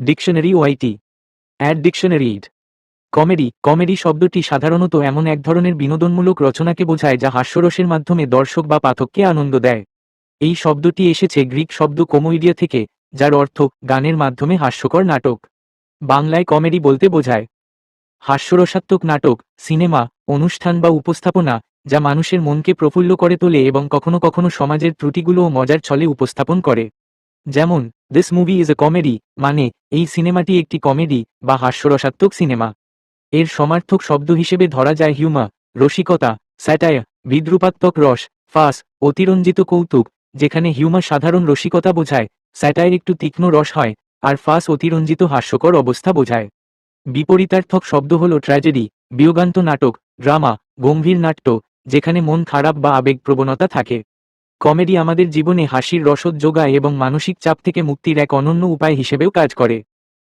Dictionary ওয়াইটি অ্যাড dictionary ইড কমেডি কমেডি শব্দটি সাধারণত এমন এক ধরনের বিনোদনমূলক রচনাকে বোঝায় যা হাস্যরসের মাধ্যমে দর্শক বা পাঠককে আনন্দ দেয়। এই শব্দটি এসেছে গ্রিক শব্দ কোমোইডিয়া থেকে, যার অর্থ গানের মাধ্যমে হাস্যকর নাটক। বাংলায় কমেডি বলতে বোঝায়। হাস্যরসাত্মক নাটক, সিনেমা, অনুষ্ঠান বা উপস্থাপনা, যা মানুষের মনকে প্রফুল্ল করে তোলে এবং কখনো কখনো সমাজের ত্রুটিগুলো ও মজার ছলে উপস্থাপন করে। যেমন this movie is a comedy মানে এই সিনেমাটি একটি কমেডি, বা হাস্যরসাত্মক সিনেমা। এর সমার্থক শব্দ হিসেবে ধরা যায় হিউমা রসিকতা স্যাটায়া বিদ্রুপাত্মক রস, ফাস, অতিরঞ্জিত কৌতুক, যেখানে হিউমা সাধারণ রসিকতা বোঝায় স্যাটায়ের একটু তীক্ষ্ণ রস হয়, আর ফাস অতিরঞ্জিত হাস্যকর অবস্থা বোঝায়। বিপরীতার্থক শব্দ হল ট্র্যাজেডি বিয়োগান্ত নাটক ড্রামা গম্ভীর নাট্য, যেখানে মন খারাপ বা আবেগ প্রবণতা থাকে। কমেডি আমাদের জীবনে হাসির রসদ যোগায় এবং মানসিক চাপ থেকে মুক্তির এক অনন্য উপায় হিসেবেও কাজ করে।